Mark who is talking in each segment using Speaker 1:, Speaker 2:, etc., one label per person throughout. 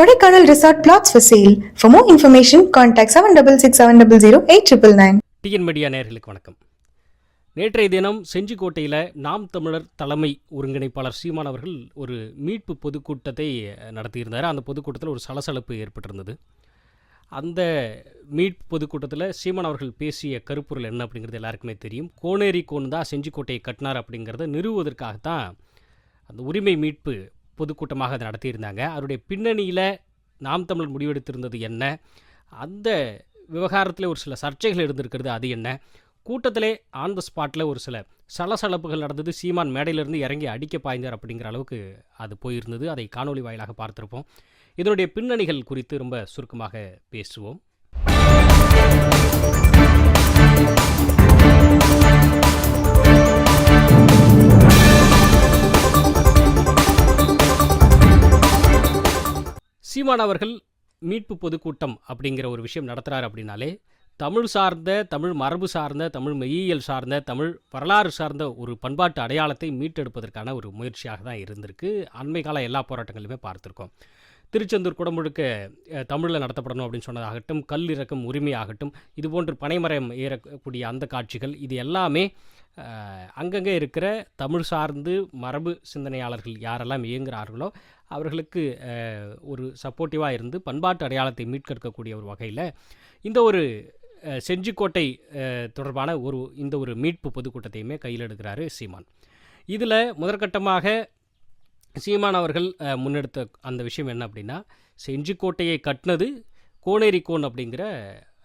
Speaker 1: Kodaikanal resort flats for sale for more information contact seven double six seven double zero eight triple nine
Speaker 2: TN media நேர்களுக்கு வணக்கம். நேற்றைய தினம் செஞ்சிக்கோட்டையில் நாம் தமிழர் தலைமை ஒருங்கிணைப்பாளர் சீமான் அவர்கள் ஒரு மீட்பு பொதுக்கூட்டத்தை நடத்தியிருந்தார். அந்த பொதுக்கூட்டத்தில் ஒரு சலசலப்பு ஏற்பட்டிருந்தது. அந்த மீட்பு பொதுக்கூட்டத்தில் சீமான் அவர்கள் பேசிய கருப்பொருள் என்ன அப்படிங்கிறது எல்லாருக்குமே தெரியும். கோனேரி கோன் தான் செஞ்சிக்கோட்டையை கட்டினார் அப்படிங்கிறத நிறுவுவதற்காகத்தான் அந்த உரிமை மீட்பு பொதுக்கூட்டமாக அதை நடத்தியிருந்தாங்க. அவருடைய பின்னணியில் நாம் தமிழர் முடிவெடுத்திருந்தது என்ன? அந்த விவகாரத்தில் ஒரு சில சர்ச்சைகள் இருந்திருக்கிறது அது என்ன? கூட்டத்திலே ஆன் த ஸ்பாட்டில் ஒரு சில சலசலப்புகள் நடந்தது. சீமான் மேடையிலிருந்து இறங்கி அடிக்க பாய்ந்தார் அப்படிங்கிற அளவுக்கு அது போயிருந்தது. அதை காணொலி வாயிலாக பார்த்துருப்போம். இதனுடைய பின்னணிகள் குறித்து ரொம்ப சுருக்கமாக பேசுவோம். சீமான் அவர்கள் மீட்பு பொதுக்கூட்டம் அப்படிங்கிற ஒரு விஷயம் நடத்துகிறார் அப்படின்னாலே தமிழ் சார்ந்த தமிழ் மரபு சார்ந்த தமிழ் மெய்யியல் சார்ந்த தமிழ் வரலாறு சார்ந்த ஒரு பண்பாட்டு அடையாளத்தை மீட்டெடுப்பதற்கான ஒரு முயற்சியாக தான் இருந்திருக்கு. அண்மை கால எல்லா போராட்டங்களுமே பார்த்துருக்கோம். திருச்செந்தூர் குடமுழுக்க தமிழில் நடத்தப்படணும் அப்படின்னு சொன்னதாகட்டும் கல் இறக்கும் உரிமையாகட்டும் இதுபோன்று பனைமரம் ஏறக்கூடிய அந்த காட்சிகள் இது எல்லாமே அங்கங்கே இருக்கிற தமிழ் சார்ந்து மரபு சிந்தனையாளர்கள் யாரெல்லாம் இயங்குகிறார்களோ அவர்களுக்கு ஒரு சப்போர்ட்டிவாக இருந்து பண்பாட்டு அடையாளத்தை மீட்கெடுக்கக்கூடிய ஒரு வகையில் இந்த ஒரு செஞ்சிக்கோட்டை தொடர்பான ஒரு இந்த ஒரு மீட்பு பொதுக்கூட்டத்தையுமே கையில் எடுக்கிறாரு சீமான். இதில் முதற்கட்டமாக சீமான் அவர்கள் முன்னெடுத்த அந்த விஷயம் என்ன அப்படின்னா செஞ்சிக்கோட்டையை கட்டினது கோனேரிக்கோன் அப்படிங்கிற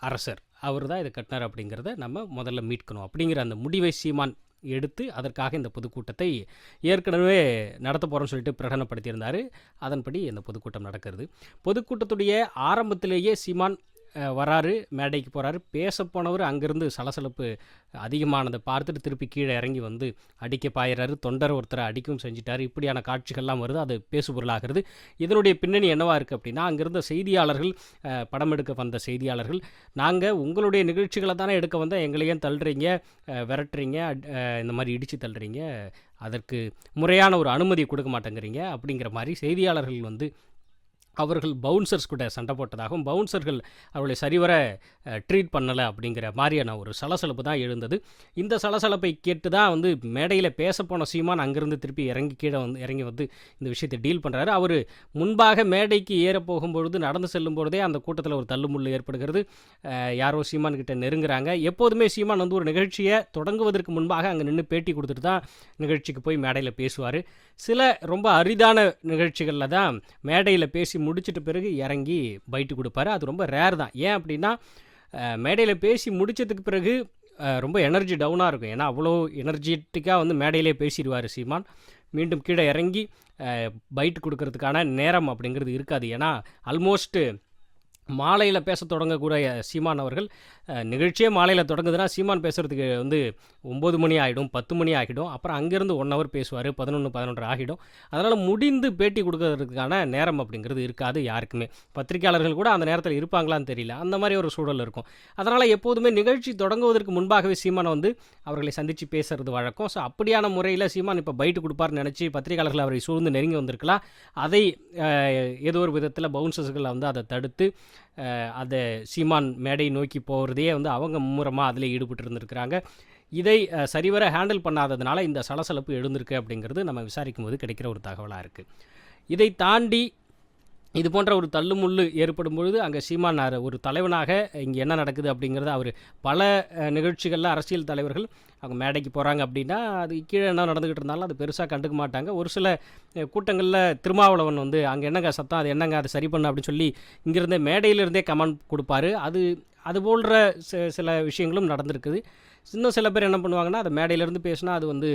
Speaker 2: அரசர். அவர் தான் இதை கட்டினார் அப்படிங்கிறத நம்ம முதல்ல மீட்கணும் அப்படிங்கிற அந்த முடிவை சீமான் எடுத்து அதற்காக இந்த பொதுக்கூட்டத்தை ஏற்கனவே நடத்த போகிறோம்னு சொல்லிட்டு பிரகடனப்படுத்தியிருந்தார். அதன்படி இந்த பொதுக்கூட்டம் நடக்கிறது. பொதுக்கூட்டத்துடைய ஆரம்பத்திலேயே சீமான் வராரு மேடைக்கு போகிறாரு பேச போனவர் அங்கேருந்து சலசலப்பு அதிகமானதை பார்த்துட்டு திருப்பி கீழே இறங்கி வந்து அடிக்க பாயிறாரு. தொண்டர் ஒருத்தரை அடிக்கவும் செஞ்சிட்டாரு. இப்படியான காட்சிகள்லாம் வருது. அது பேசுபொருளாகிறது இதனுடைய பின்னணி என்னவாக இருக்குது அப்படின்னா அங்கேருந்த செய்தியாளர்கள் படம் எடுக்க வந்த செய்தியாளர்கள் நாங்கள் உங்களுடைய நிகழ்ச்சிகளை தானே எடுக்க வந்தால் எங்களையும் தள்ளுறீங்க? விரட்டுறீங்க? இந்த மாதிரி இடித்து தள்ளுறீங்க? அதற்கு முறையான ஒரு அனுமதி கொடுக்க மாட்டேங்கிறீங்க? அப்படிங்கிற மாதிரி செய்தியாளர்கள் வந்து அவர்கள் பவுன்சர்ஸ் கூட சண்டை போட்டதாகவும் பவுன்சர்கள் அவர்களை சரிவர ட்ரீட் பண்ணலை அப்படிங்கிற மாதிரியான ஒரு சலசலப்பு தான் எழுந்தது. இந்த சலசலப்பை கேட்டு தான் வந்து மேடையில் பேச போன சீமான் அங்கேருந்து திருப்பி இறங்கி கீழே வந்து இறங்கி வந்து இந்த விஷயத்தை டீல் பண்ணுறாரு அவர் முன்பாக மேடைக்கு ஏற போகும்பொழுது நடந்து செல்லும் பொழுதே அந்த கூட்டத்தில் ஒரு தள்ளுமுள்ளு ஏற்படுகிறது. யாரோ சீமான் கிட்ட நெருங்குறாங்க. எப்போதுமே சீமான் வந்து ஒரு நிகழ்ச்சியை தொடங்குவதற்கு முன்பாக அங்கே நின்று பேட்டி கொடுத்துட்டு தான் நிகழ்ச்சிக்கு போய் மேடையில் பேசுவார். சில ரொம்ப அரிதான நிகழ்ச்சிகளில் தான் மேடையில் பேசி முடிச்சிட்ட பிறகு இறங்கி பைட்டு கொடுப்பாரு. அது ரொம்ப ரேர் தான். ஏன் அப்படின்னா மேடையில் பேசி முடிச்சதுக்கு பிறகு ரொம்ப எனர்ஜி டவுனாக இருக்கும். ஏன்னா அவ்வளோ எனர்ஜெட்டிக்காக வந்து மேடையிலே பேசிடுவார் சீமான். மீண்டும் கீழே இறங்கி பைட் கொடுக்கறதுக்கான நேரம் அப்படிங்கிறது இருக்காது. ஏன்னா ஆல்மோஸ்ட்டு மாலையில் பேச தொடங்கக்கூடிய சீமான் அவர்கள் நிகழ்ச்சியே மாலையில் தொடங்குதுன்னா சீமான் பேசுகிறதுக்கு வந்து ஒம்பது மணி ஆகிடும் பத்து மணி ஆகிடும். அப்புறம் அங்கேருந்து ஒன் ஹவர் பேசுவார் பதினொன்று பதினொன்று ஆகிடும். அதனால் முடிந்து பேட்டி கொடுக்கறதுக்கான நேரம் அப்படிங்கிறது இருக்காது யாருக்குமே. பத்திரிக்கையாளர்கள் கூட அந்த நேரத்தில் இருப்பாங்களான்னு தெரியல. அந்த மாதிரி ஒரு சூழல் இருக்கும். அதனால் எப்போதுமே நிகழ்ச்சி தொடங்குவதற்கு முன்பாகவே சீமானை வந்து அவர்களை சந்தித்து பேசுறது வழக்கம். ஸோ அப்படியான முறையில் சீமான் இப்போ பைட்டு கொடுப்பார்னு நினச்சி பத்திரிகையாளர்கள் அவரை சூழ்ந்து நெருங்கி வந்திருக்கலாம். அதை ஏதோ ஒரு விதத்தில் பவுன்சர்ஸ்களை வந்து அதை தடுத்து அதை சீமான் மேடை நோக்கி போகிறதையே வந்து அவங்க மும்முரமாக அதில் ஈடுபட்டு இருந்திருக்கிறாங்க இதை சரிவர ஹேண்டில் பண்ணாததுனால இந்த சலசலப்பு எழுந்திருக்கு அப்படிங்கிறது நம்ம விசாரிக்கும் போது கிடைக்கிற ஒரு தகவலாக இருக்குது இதை தாண்டி இது போன்ற ஒரு தள்ளுமுள்ளு ஏற்படும் பொழுது அங்கே சீமானார் ஒரு தலைவனாக இங்கே என்ன நடக்குது அப்படிங்கிறத அவர் பல நிகழ்ச்சிகளில் அரசியல் தலைவர்கள் அவங்க மேடைக்கு போகிறாங்க அப்படின்னா அது கீழே என்ன நடந்துக்கிட்டு இருந்தாலும் அது பெருசாக கண்டுக்க மாட்டாங்க. ஒரு சில கூட்டங்களில் திருமாவளவன் வந்து அங்கே என்னங்க சத்தம்? அது என்னங்க? அதை சரி பண்ணு அப்படின்னு சொல்லி இங்கேருந்தே மேடையிலிருந்தே கமெண்ட் கொடுப்பாரு. அது அது போன்ற சில விஷயங்களும் நடந்திருக்குது. இன்னும் சில பேர் என்ன பண்ணுவாங்கன்னா அது மேடையிலேருந்து பேசினா அது வந்து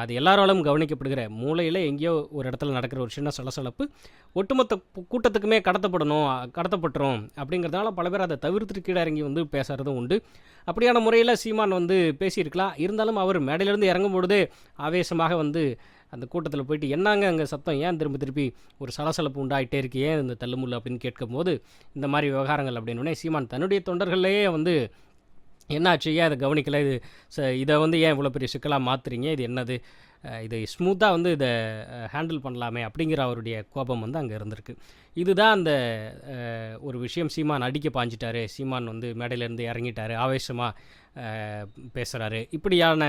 Speaker 2: அது எல்லாராலும் கவனிக்கப்படுகிற மூலையில் எங்கேயோ ஒரு இடத்துல நடக்கிற ஒரு சின்ன சலசலப்பு. ஒட்டுமொத்த கூட்டத்துக்குமே கடத்தப்படணும் கடத்தப்பட்டுரும் அப்படிங்கிறதுனால பல பேர் அதை தவிர்த்துட்டு கீழே இறங்கி வந்து பேசுகிறதும் உண்டு. அப்படியான முறையில் சீமான் வந்து பேசியிருக்கலாம். இருந்தாலும் அவர் மேடையிலேருந்து இறங்கும் பொழுதே ஆவேசமாக வந்து அந்த கூட்டத்தில் போயிட்டு என்னங்க அங்கே சத்தம்? ஏன் திரும்ப திருப்பி ஒரு சலசலப்பு உண்டாயிட்டே இருக்கு? ஏன் இந்த தள்ளுமுள்ளு? அப்படின்னு கேட்கும்போது இந்த மாதிரி விவகாரங்கள் அப்படின்னு சீமான் தன்னுடைய தொண்டர்களையே வந்து என்னாச்சு? ஏன் அதை கவனிக்கலை? இது ச இதை வந்து ஏன் இவ்வளோ பெரிய சிக்கலாக மாற்றுறீங்க இது என்னது? இதை ஸ்மூத்தாக வந்து இதை ஹேண்டில் பண்ணலாமே அப்படிங்கிற அவருடைய கோபம் வந்து அங்கே இருந்திருக்கு. இதுதான் அந்த ஒரு விஷயம். சீமான் அடிக்க பாஞ்சிட்டாரு. சீமான் வந்து மேடையிலேருந்து இறங்கிட்டாரு. ஆவேசமாக பேசுகிறாரு இப்படியான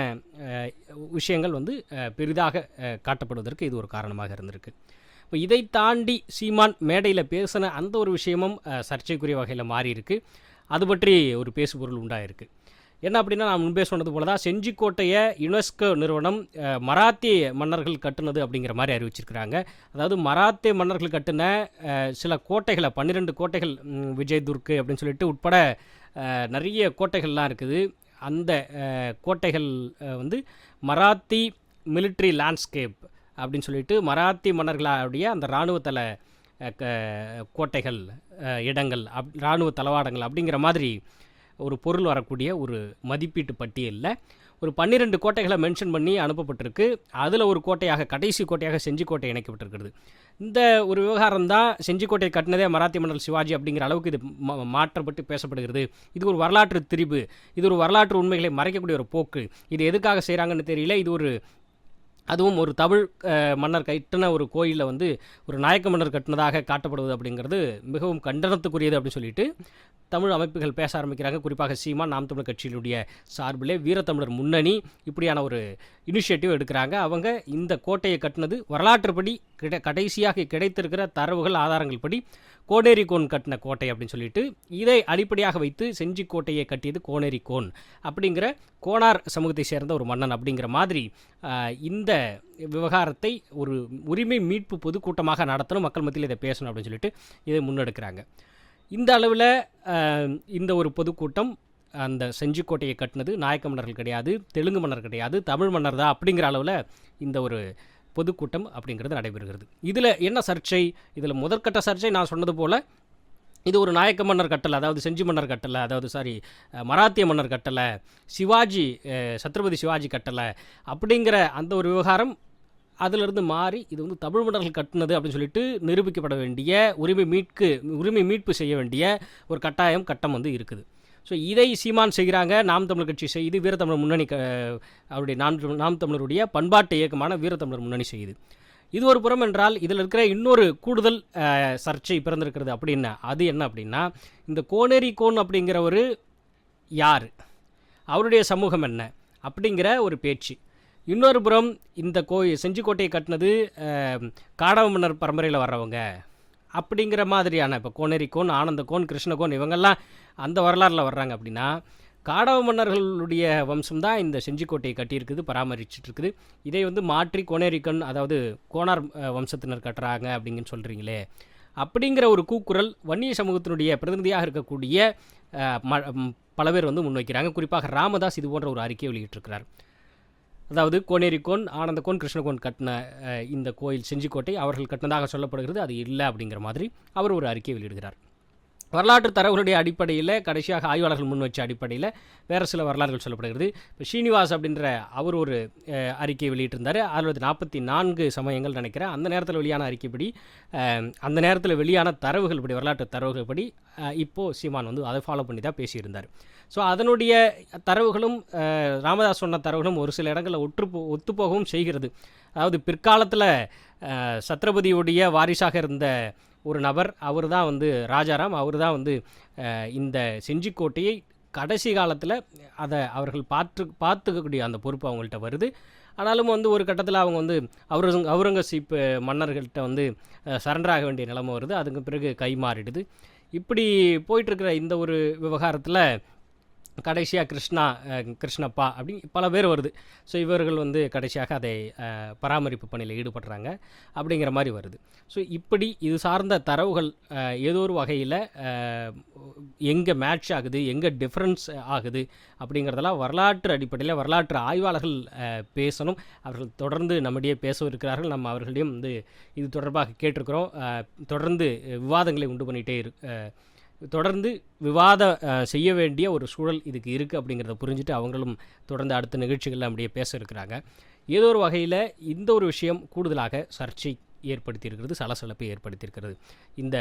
Speaker 2: விஷயங்கள் வந்து பெரிதாக காட்டப்படுவதற்கு இது ஒரு காரணமாக இருந்திருக்கு. இப்போ இதை தாண்டி சீமான் மேடையில் பேசின அந்த ஒரு விஷயமும் சர்ச்சைக்குரிய வகையில் மாறியிருக்கு. அது பற்றி ஒரு பேசுபொருள் உண்டாயிருக்கு. என்ன அப்படின்னா நான் முன்பே சொன்னது போல தான் செஞ்சிக்கோட்டையை யுனெஸ்கோ நிறுவனம் மராத்தி மராத்திய மன்னர்கள் கட்டுனது அப்படிங்கிற மாதிரி அறிவிச்சிருக்கிறாங்க. அதாவது மராத்திய மன்னர்கள் கட்டின சில கோட்டைகளை பன்னிரெண்டு கோட்டைகள் விஜய் துர்க்கு அப்படின்னு சொல்லிட்டு உட்பட நிறைய கோட்டைகள்லாம் இருக்குது. அந்த கோட்டைகள் வந்து மராத்தி மிலிட்ரி லேண்ட்ஸ்கேப் அப்படின்னு சொல்லிட்டு மராத்தி மன்னர்களுடைய அந்த இராணுவத்தில் க- கோட்டைகள் இடங்கள் அப் இராணுவ தளவாடங்கள் அப்படிங்கிற மாதிரி ஒரு பொருள் வரக்கூடிய ஒரு மதிப்பீட்டு பட்டியலில் ஒரு பன்னிரெண்டு கோட்டைகளை மென்ஷன் பண்ணி அனுப்பப்பட்டிருக்கு. அதில் ஒரு கோட்டையாக கடைசி கோட்டையாக செஞ்சிக்கோட்டை இணைக்கப்பட்டிருக்கிறது. இந்த ஒரு விவகாரம் தான் செஞ்சிக்கோட்டை கட்டினதே மராத்தி மண்டல் சிவாஜி அப்படிங்கிற அளவுக்கு இது மா- மாற்றப்பட்டு பேசப்படுகிறது. இது ஒரு வரலாற்று திரிபு. இது ஒரு வரலாற்று உண்மைகளை மறைக்கக்கூடிய ஒரு போக்கு. இது எதுக்காக செய்கிறாங்கன்னு தெரியல. இது ஒரு அதுவும் ஒரு தமிழ் மன்னர் கட்டின ஒரு கோயிலில் வந்து ஒரு நாயக்க மன்னர் கட்டினதாக காட்டப்படுவது அப்படிங்கிறது மிகவும் கண்டனத்துக்குரியது அப்படின்னு சொல்லிட்டு தமிழ் அமைப்புகள் பேச ஆரம்பிக்கிறாங்க. குறிப்பாக சீமா நாம் தமிழர் கட்சியினுடைய சார்பிலே வீரத்தமிழர் முன்னணி இப்படியான ஒரு இனிஷியேட்டிவ் எடுக்கிறாங்க. அவங்க இந்த கோட்டையை கட்டினது வரலாற்றுப்படி கிட கடைசியாக கிடைத்திருக்கிற தரவுகள் ஆதாரங்கள் படி கோடேரி கோன் கட்டின கோட்டை அப்படின்னு சொல்லிட்டு இதை அடிப்படையாக வைத்து செஞ்சி கோட்டையை கட்டியது கோனேரி கோன் அப்படிங்கிற கோனார் சமூகத்தை சேர்ந்த ஒரு மன்னன் அப்படிங்கிற மாதிரி இந்த விவகாரத்தை ஒரு உரிமை மீட்பு பொதுக்கூட்டமாக நடத்தணும் மக்கள் மத்தியில் இதை பேசணும் அப்படின்னு சொல்லிட்டு இதை முன்னெடுக்கிறாங்க. இந்த அளவில் இந்த ஒரு பொதுக்கூட்டம் அந்த செஞ்சிக்கோட்டையை கட்டினது நாயக்க மன்னர்கள் கிடையாது தெலுங்கு மன்னர் கிடையாது தமிழ் மன்னர் தான் அப்படிங்கிற அளவில் இந்த ஒரு பொதுக்கூட்டம் அப்படிங்கிறது நடைபெறுகிறது. இதில் என்ன சர்ச்சை? இதில் முதற்கட்ட சர்ச்சை நான் சொன்னது போல் இது ஒரு நாயக்க மன்னர் கட்டளை அதாவது செஞ்சி மன்னர் கட்டளை அதாவது சாரி மராத்திய மன்னர் கட்டளை சிவாஜி சத்ரபதி சிவாஜி கட்டளை அப்படிங்கிற அந்த ஒரு விவகாரம் அதிலிருந்து மாறி இது வந்து தமிழ் மன்னர்கள் கட்டினது அப்படின்னு சொல்லிட்டு நிரூபிக்கப்பட வேண்டிய உரிமை மீட்கு உரிமை மீட்பு செய்ய வேண்டிய ஒரு கட்டாயம் கட்டம் வந்து இருக்குது. ஸோ இதை சீமான் செய்கிறாங்க. நாம் தமிழர் கட்சி செய்து வீரத்தமிழர் முன்னணி க அவருடைய நாம் நாம் தமிழருடைய பண்பாட்டு இயக்கமான வீரத்தமிழர் முன்னணி செய்யுது. இது ஒரு புறம் என்றால் இதில் இருக்கிற இன்னொரு கூடுதல் சர்ச்சை பிறந்திருக்கிறது அப்படின்னா அது என்ன அப்படின்னா இந்த கோனேரி கோன் அப்படிங்கிற ஒரு யார்? அவருடைய சமூகம் என்ன? அப்படிங்கிற ஒரு பேச்சு. இன்னொரு புறம் இந்த கோயில் செஞ்சிக்கோட்டையை கட்டினது அஹ், காடவ மன்னர் பரம்பரையில் வர்றவங்க. அப்படிங்கிற மாதிரியான இப்போ கோனேரிக்கோன் கோன் கிருஷ்ணகோன் இவங்கெல்லாம் அந்த வரலாறில் வர்றாங்க அப்படின்னா காடவ மன்னர்களுடைய வம்சம் தான் இந்த செஞ்சிக்கோட்டையை கட்டியிருக்குது பராமரிச்சுட்டு இருக்குது இதை வந்து மாற்றி கோனேரிக்கன் அதாவது கோனார் வம்சத்தினர் கட்டுறாங்க அப்படிங்கன்னு சொல்கிறீங்களே அப்படிங்கிற ஒரு கூக்குரல் வன்னிய சமூகத்தினுடைய பிரதிநிதியாக இருக்கக்கூடிய ம- பல பேர் வந்து முன்வைக்கிறாங்க. குறிப்பாக ராமதாஸ் இது போன்ற ஒரு அறிக்கையை வெளியிட்டிருக்கிறார். அதாவது கோனேரிக்கோன் ஆனந்தகோன் கிருஷ்ணகோன் கட்டின இந்த கோயில் செஞ்சிக்கோட்டை அவர்கள் கட்டினதாக சொல்லப்படுகிறது. அது இல்லை அப்படிங்கிற மாதிரி அவர் ஒரு அறிக்கை வெளியிடுகிறார். வரலாற்று தரவுகளுடைய அடிப்படையில் கடைசியாக ஆய்வாளர்கள் முன் வச்ச அடிப்படையில் வேறு சில வரலாறுகள் சொல்லப்படுகிறது. இப்போ ஸ்ரீனிவாஸ் அப்படின்ற அவர் ஒரு அறிக்கை வெளியிட்டிருந்தார். அதில் நாற்பத்தி நான்கு சமயங்கள் நினைக்கிறேன். அந்த நேரத்தில் வெளியான அறிக்கைப்படி அந்த நேரத்தில் வெளியான தரவுகள் படி வரலாற்று தரவுகள் படி இப்போது சீமான் வந்து அதை ஃபாலோ பண்ணி தான் பேசியிருந்தார். ஸோ அதனுடைய தரவுகளும் ராமதாஸ் சொன்ன தரவுகளும் ஒரு சில இடங்களில் ஒற்று ஒத்துப்போகவும் செய்கிறது. அதாவது பிற்காலத்தில் சத்ரபதியுடைய வாரிசாக இருந்த ஒரு நபர் அவர் தான் வந்து ராஜாராம் அவர் தான் வந்து இந்த செஞ்சிக்கோட்டையை கடைசி காலத்தில் அதை அவர்கள் பார்த்து பார்த்துக்கக்கூடிய அந்த பொறுப்பு அவங்கள்ட்ட வருது. ஆனாலும் வந்து ஒரு கட்டத்தில் அவங்க வந்து அவுரங்க அவுரங்கசீப் மன்னர்கள்ட்ட வந்து சரண்டராக வேண்டிய நிலைமை வருது. அதுக்கு பிறகு கை மாறிடுது. இப்படி போயிட்டுருக்கிற இந்த ஒரு விவகாரத்தில் கடைசியாக கிருஷ்ணா கிருஷ்ணப்பா அப்படி பல பேர் வருது. ஸோ இவர்கள் வந்து கடைசியாக அதை பராமரிப்பு பணியில் ஈடுபடுறாங்க அப்படிங்கிற மாதிரி வருது. ஸோ இப்படி இது சார்ந்த தரவுகள் ஏதோ ஒரு வகையில் எங்கே மேட்ச் ஆகுது எங்கே டிஃப்ரென்ஸ் ஆகுது அப்படிங்கிறதெல்லாம் வரலாற்று அடிப்படையில் வரலாற்று ஆய்வாளர்கள் பேசணும். அவர்கள் தொடர்ந்து நம்மிடையே பேசவிருக்கிறார்கள் நம்ம அவர்களையும் வந்து இது தொடர்பாக கேட்டிருக்கிறோம். தொடர்ந்து விவாதங்களை உண்டு பண்ணிகிட்டே இரு தொடர்ந்து விவாத செய்ய வேண்டிய ஒரு சூழல் இதுக்கு இருக்குது அப்படிங்கிறத புரிஞ்சுட்டு அவங்களும் தொடர்ந்து அடுத்த நிகழ்ச்சிகளில் அப்படியே பேச இருக்கிறாங்க. ஏதோ ஒரு வகையில் இந்த ஒரு விஷயம் கூடுதலாக சர்ச்சை ஏற்படுத்தியிருக்கிறது சலசலப்பை ஏற்படுத்தியிருக்கிறது. இந்த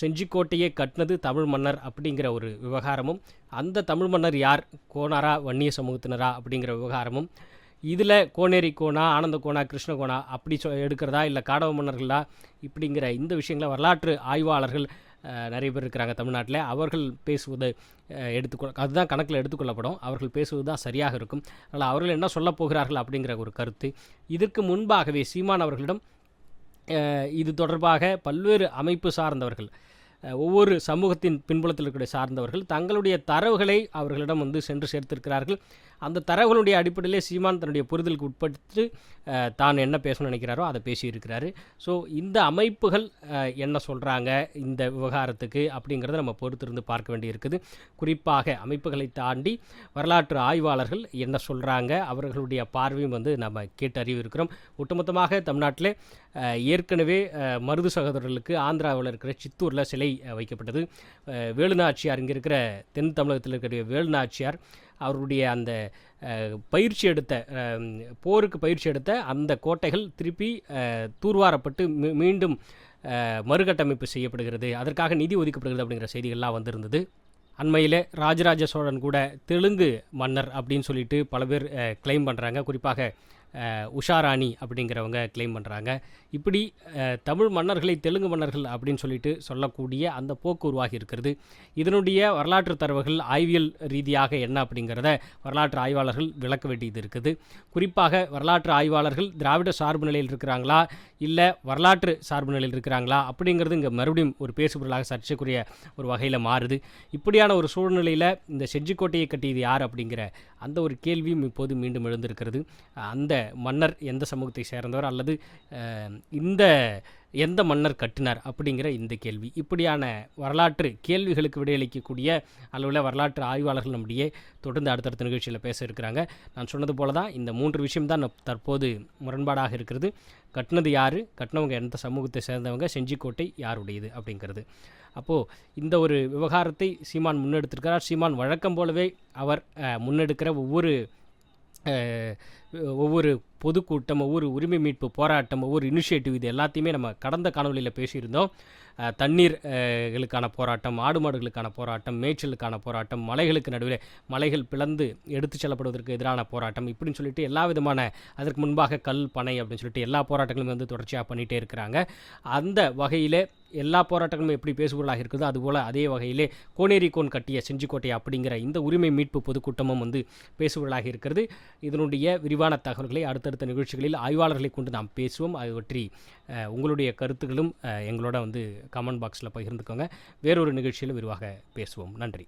Speaker 2: செஞ்சிக்கோட்டையை கட்டினது தமிழ் மன்னர் அப்படிங்கிற ஒரு விவகாரமும் அந்த தமிழ் மன்னர் யார்? கோனாரா வன்னிய சமூகத்தினரா அப்படிங்கிற விவகாரமும் இதில் கோனேரி கோணா ஆனந்த கோணா கிருஷ்ண கோணா அப்படி சொ எடுக்கிறதா இல்லை காடவ மன்னர்களா? இப்படிங்கிற இந்த விஷயங்களை வரலாற்று ஆய்வாளர்கள் நிறைய பேர் இருக்கிறாங்க தமிழ்நாட்டில். அவர்கள் பேசுவது எடுத்துக்கொள் அதுதான் கணக்கில் எடுத்துக்கொள்ளப்படும். அவர்கள் பேசுவது தான் சரியாக இருக்கும். அதனால் அவர்கள் என்ன சொல்லப் போகிறார்கள் அப்படிங்கிற ஒரு கருத்து. இதற்கு முன்பாகவே சீமான் அவர்களிடம் இது தொடர்பாக பல்வேறு அமைப்பு சார்ந்தவர்கள் ஒவ்வொரு சமூகத்தின் பின்புலத்தில் இருக்கக்கூடிய சார்ந்தவர்கள் தங்களுடைய தரவுகளை அவர்களிடம் வந்து சென்று சேர்த்திருக்கிறார்கள். அந்த தரவுகளுடைய அடிப்படையிலே சீமான் தன்னுடைய புரிதலுக்கு உட்பட்டு தான் என்ன பேசணும்னு நினைக்கிறாரோ அதை பேசியிருக்கிறாரு. ஸோ இந்த அமைப்புகள் என்ன சொல்கிறாங்க இந்த விவகாரத்துக்கு அப்படிங்கிறத நம்ம பொறுத்திருந்து பார்க்க வேண்டியிருக்குது. குறிப்பாக அமைப்புகளை தாண்டி வரலாற்று ஆய்வாளர்கள் என்ன சொல்கிறாங்க அவர்களுடைய பார்வையும் வந்து நம்ம கேட்டு அறிவிருக்கிறோம். ஒட்டுமொத்தமாக தமிழ்நாட்டில் ஏற்கனவே மருது சகோதரர்களுக்கு ஆந்திராவில் இருக்கிற சித்தூரில் சிலை வைக்கப்பட்டது. வேலுநாச்சியார் இங்கே இருக்கிற தென் தமிழகத்தில் இருக்கக்கூடிய வேலுநாச்சியார் அவருடைய அந்த பயிற்சி எடுத்த போருக்கு பயிற்சி எடுத்த அந்த கோட்டைகள் திருப்பி தூர்வாரப்பட்டு மீ- மீண்டும் மறுகட்டமைப்பு செய்யப்படுகிறது. அதற்காக நிதி ஒதுக்கப்படுகிறது அப்படிங்கிற செய்திகள்லாம் வந்திருந்தது. அண்மையில் ராஜராஜ சோழன் கூட தெலுங்கு மன்னர் அப்படின்னு சொல்லிட்டு பல பேர் கிளைம் பண்ணுறாங்க குறிப்பாக உஷாராணி அப்படிங்கிறவங்க கிளைம் பண்ணுறாங்க இப்படி தமிழ் மன்னர்களை தெலுங்கு மன்னர்கள் அப்படின்னு சொல்லிட்டு சொல்லக்கூடிய அந்த போக்கு உருவாகி இருக்கிறது. இதனுடைய வரலாற்று தரவுகள் ஆய்வியல் ரீதியாக என்ன அப்படிங்கிறத வரலாற்று ஆய்வாளர்கள் விளக்க வேண்டியது இருக்குது. குறிப்பாக வரலாற்று ஆய்வாளர்கள் திராவிட சார்பு நிலையில் இருக்கிறாங்களா? இல்லை வரலாற்று சார்பு நிலையில் இருக்கிறாங்களா? அப்படிங்கிறது இங்கே மறுபடியும் ஒரு பேசுபொருளாக சர்ச்சைக்குரிய ஒரு வகையில் மாறுது. இப்படியான ஒரு சூழ்நிலையில் இந்த செஞ்சிக்கோட்டையை கட்டியது யார் அப்படிங்கிற அந்த ஒரு கேள்வியும் இப்போது மீண்டும் எழுந்திருக்கிறது. அந்த மன்னர் எந்த சமூகத்தை சேர்ந்தவர் அல்லது இந்த எந்த மன்னர் கட்டினார் அப்படிங்கிற இந்த கேள்வி. இப்படியான வரலாற்று கேள்விகளுக்கு விடையளிக்கக்கூடிய அளவில் வரலாற்று ஆய்வாளர்கள் நம்முடைய தொடர்ந்து அடுத்தடுத்த நிகழ்ச்சியில் பேச இருக்கிறாங்க. நான் சொன்னது போல தான் இந்த மூன்று விஷயம் தான் தற்போது முரண்பாடாக இருக்கிறது. கட்டினது யார்? கட்டினவங்க எந்த சமூகத்தை சேர்ந்தவங்க? செஞ்சிக்கோட்டை யாருடையது அப்படிங்கிறது. அப்போது இந்த ஒரு விவகாரத்தை சீமான் முன்னெடுத்திருக்கிறார். சீமான் வழக்கம் போலவே அவர் முன்னெடுக்கிற ஒவ்வொரு ஒவ்வொரு பொதுக்கூட்டம் ஒவ்வொரு உரிமை மீட்பு போராட்டம் ஒவ்வொரு இனிஷியேட்டிவ் இது எல்லாத்தையுமே நம்ம கடந்த காணொலியில் பேசியிருந்தோம். தண்ணீர்களுக்கான தண்ணீர் களுக்கான போராட்டம் ஆடு மாடுகளுக்கான போராட்டம் மேய்ச்சலுக்கான போராட்டம் மலைகளுக்கு நடுவில் மலைகள் பிளந்து எடுத்துச் செல்லப்படுவதற்கு எதிரான போராட்டம் இப்படின்னு சொல்லிட்டு எல்லா விதமான அதற்கு முன்பாக கல் பனை அப்படின்னு சொல்லிட்டு எல்லா போராட்டங்களும் வந்து தொடர்ச்சியாக பண்ணிகிட்டே இருக்கிறாங்க. அந்த வகையில் எல்லா போராட்டங்களும் எப்படி பேசுபொருளாக இருக்குதோ அதுபோல் அதே வகையிலே கோனேரி கோன் கட்டிய செஞ்சிக்கோட்டை அப்படிங்கிற இந்த உரிமை மீட்பு பொதுக்கூட்டமும் வந்து பேசுபொருளாக இருக்கிறது. இதனுடைய விரிவான தகவல்களை அடுத்தடுத்த நிகழ்ச்சிகளில் ஆய்வாளர்களை கொண்டு நாம் பேசுவோம். அது பற்றி உங்களுடைய கருத்துக்களும் எங்களோட வந்து கமெண்ட் பாக்ஸில் பகிர்ந்துக்கோங்க. வேறொரு நிகழ்ச்சியில் விரிவாக பேசுவோம். நன்றி.